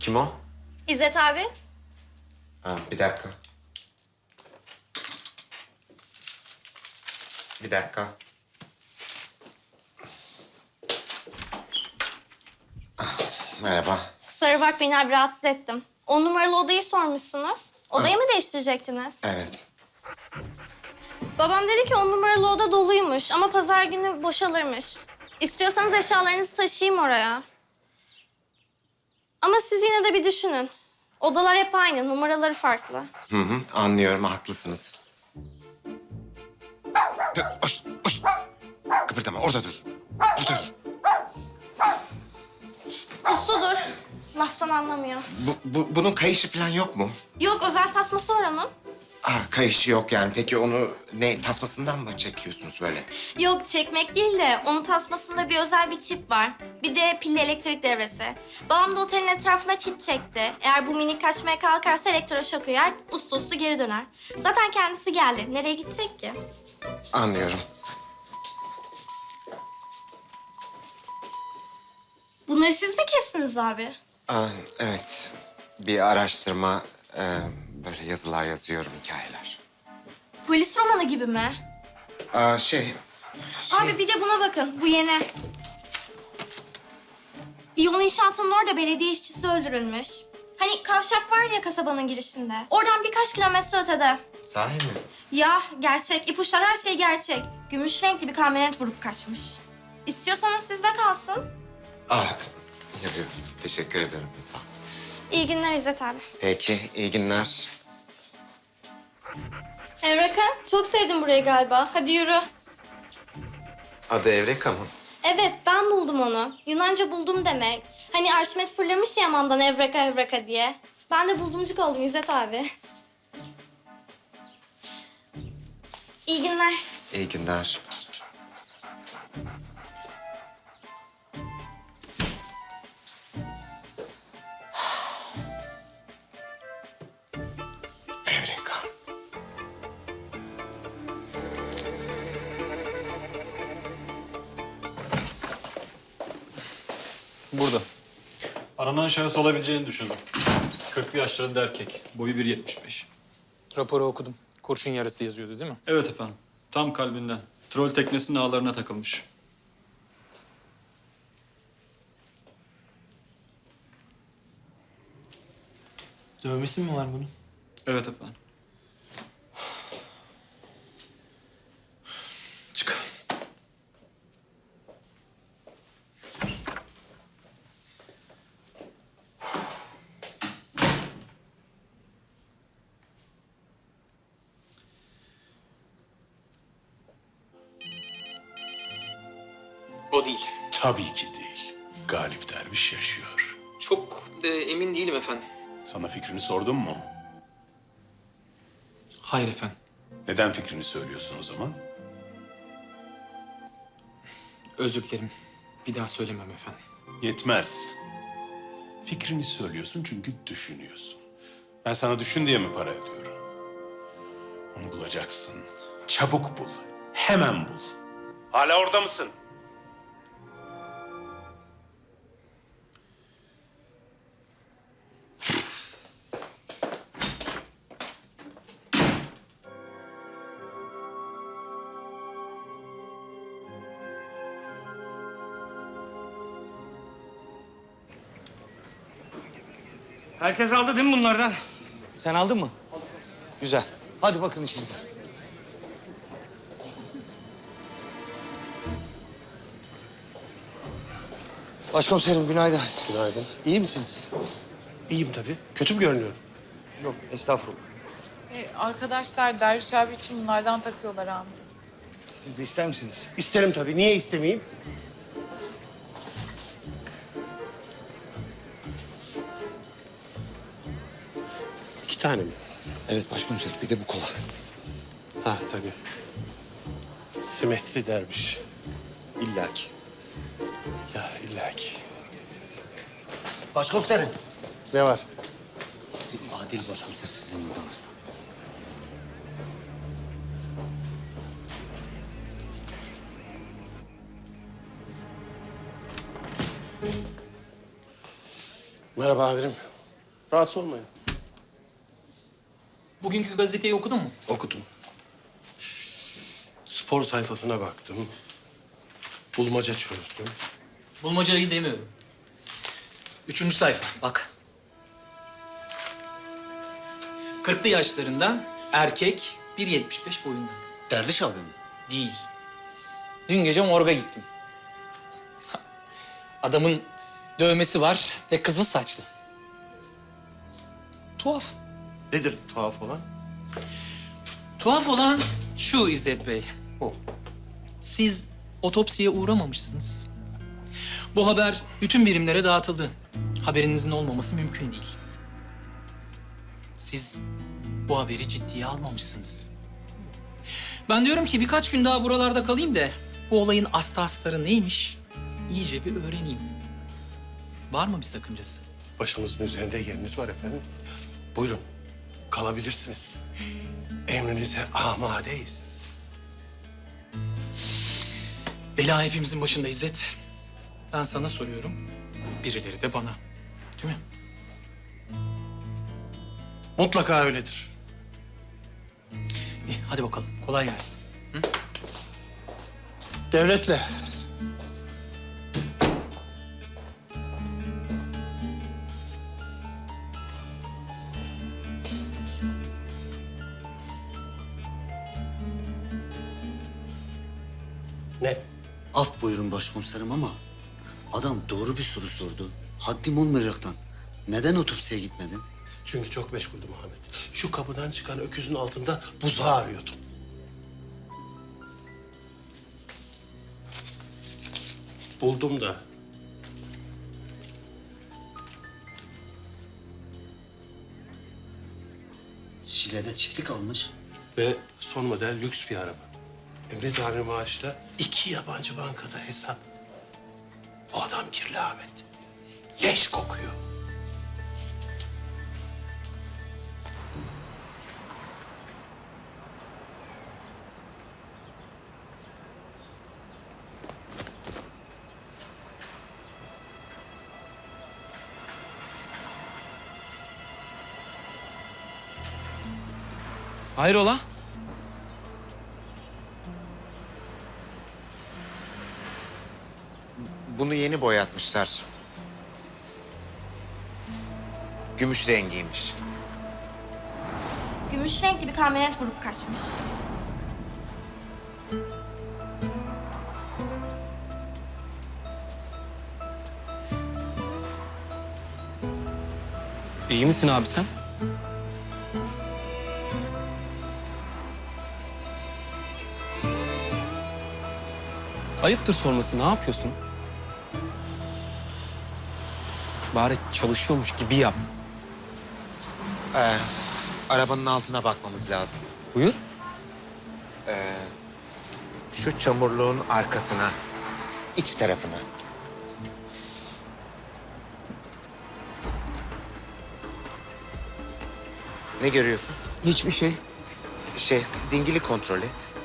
Kim o? İzzet abi. Ha, bir dakika. Bir dakika. Ah, Merhaba. Kusura bakmayın abi rahatsız ettim. On numaralı odayı sormuşsunuz. Odayı mı değiştirecektiniz? Evet. Babam dedi ki on numaralı oda doluymuş ama pazar günü boşalırmış. İstiyorsanız eşyalarınızı taşıyayım oraya. Ama siz yine de bir düşünün. Odalar hep aynı, numaraları farklı. Hı hı, anlıyorum, haklısınız. Hoş, hoş. Kıpırdama, orada dur. Orada dur. Şşt, uslu dur. Laftan anlamıyor. Bu, bu, bunun kayışı falan yok mu? Yok, özel tasması var onun. Ah, kayışı yok yani. Peki onu ne, tasmasından mı çekiyorsunuz böyle? Yok, çekmek değil de onun tasmasında bir özel bir çip var. Bir de pilli elektrik devresi. Babam da otelin etrafına çit çekti. Eğer bu minik kaçmaya kalkarsa elektroşok uyar, uslu uslu geri döner. Zaten kendisi geldi. Nereye gidecek ki? Anlıyorum. Bunları siz mi kestiniz abi? Aa, evet, bir araştırma, e, böyle yazılar yazıyorum, hikayeler. Polis romanı gibi mi? Aa, şey, Abi bir de buna bakın. Bu yeni. Bir yol inşaatının orada belediye işçisi öldürülmüş. Hani kavşak var ya kasabanın girişinde. Oradan birkaç kilometre ötede. sahi mi? Ya gerçek. ipuçları her şey gerçek. Gümüş renkli bir kamyonet vurup kaçmış. İstiyorsanız sizde kalsın. Ah, yapıyorum. Teşekkür ederim, sağ ol. İyi günler İzzet abi. Peki, iyi günler. Evreka, çok sevdim burayı galiba. Hadi yürü. Adı Evreka mı? Evet, ben buldum onu. Yunanca buldum demek. Hani Arşimet fırlamış ya hamamdan Evreka Evreka diye. Ben de buldumcuk oldum İzzet abi. İyi günler. İyi günler. Burada. Aranan şahıs olabileceğini düşündüm. 40'lı yaşlarında erkek. Boyu 1.75. Raporu okudum. Kurşun yarası yazıyordu değil mi? Evet efendim. Tam kalbinden. Trol teknesinin ağlarına takılmış. Dövmesi mi var bunun? Evet efendim. O değil. Tabii ki değil. Galip Derviş yaşıyor. Çok da emin değilim efendim. Sana fikrini sordum mu? Hayır efendim. Neden fikrini söylüyorsun o zaman? Özür dilerim. Bir daha söylemem efendim. Yetmez. Fikrini söylüyorsun çünkü düşünüyorsun. Ben sana düşün diye mi para ödüyorum? Onu bulacaksın. Çabuk bul. Hemen bul. Hala orada mısın? Herkes aldı değil mi bunlardan? Sen aldın mı? Güzel. Hadi bakın işinize. Başkomiserim günaydın. Günaydın. İyi misiniz? İyiyim tabii. Kötü mü görünüyorum? Yok estağfurullah. E, arkadaşlar Derviş abi için bunlardan takıyorlar amirim. Siz de ister misiniz? İsterim tabii. Niye istemeyeyim? İki tane mi? Evet başkomiserim bir de bu kola. Ha tabii. Simetri dermiş. İlla ki. Ya illaki. Başkomiserim. Ne var? Adil başkomiser sizin odanızda. Merhaba amirim. Rahatsız olmayın. Bugünkü gazeteyi okudun mu? Okudum. Spor sayfasına baktım. Bulmaca çözdüm. Bulmacayı demiyorum. Üçüncü sayfa, bak. Kırklı yaşlarında erkek 1.75 boyunda. Derviş abi mi? Değil. Dün gece morga gittim. Adamın dövmesi var ve kızıl saçlı. Tuhaf. Nedir tuhaf olan? Tuhaf olan şu İzzet Bey. Siz otopsiye uğramamışsınız. Bu haber bütün birimlere dağıtıldı. Haberinizin olmaması mümkün değil. Siz bu haberi ciddiye almamışsınız. Ben diyorum ki birkaç gün daha buralarda kalayım da bu olayın aslı astarı neymiş iyice bir öğreneyim. Var mı bir sakıncası? Başımızın üzerinde yeriniz var efendim. Buyurun, kalabilirsiniz. Emrinize amadeyiz. Bela hepimizin başında İzzet. Ben sana soruyorum. Birileri de bana. Değil mi? Mutlaka öyledir. İyi, hadi bakalım. Kolay gelsin. Devletle. Af buyurun başkomiserim ama adam doğru bir soru sordu. Haddim olmayacaktan. Neden otopsiye gitmedin? Çünkü çok meşguldüm Ahmet. Şu kapıdan çıkan öküzün altında buzağı arıyordum. Buldum da. Şile'de çiftlik almış. Ve son model lüks bir araba. Emre Tanrı maaşla iki yabancı bankada hesap. O adam kirli Ahmet. Leş kokuyor. Hayrola? Bunu yeni boyatmışlar. Gümüş rengiymiş. Gümüş renkli bir kamyonet vurup kaçmış. İyi misin abi sen? Ayıptır sorması. Ne yapıyorsun? Bari çalışıyormuş gibi yap. Ee, arabanın altına bakmamız lazım. Buyur. Şu çamurluğun arkasına, iç tarafına. Ne görüyorsun? Hiçbir şey. Şey, dingili kontrol et.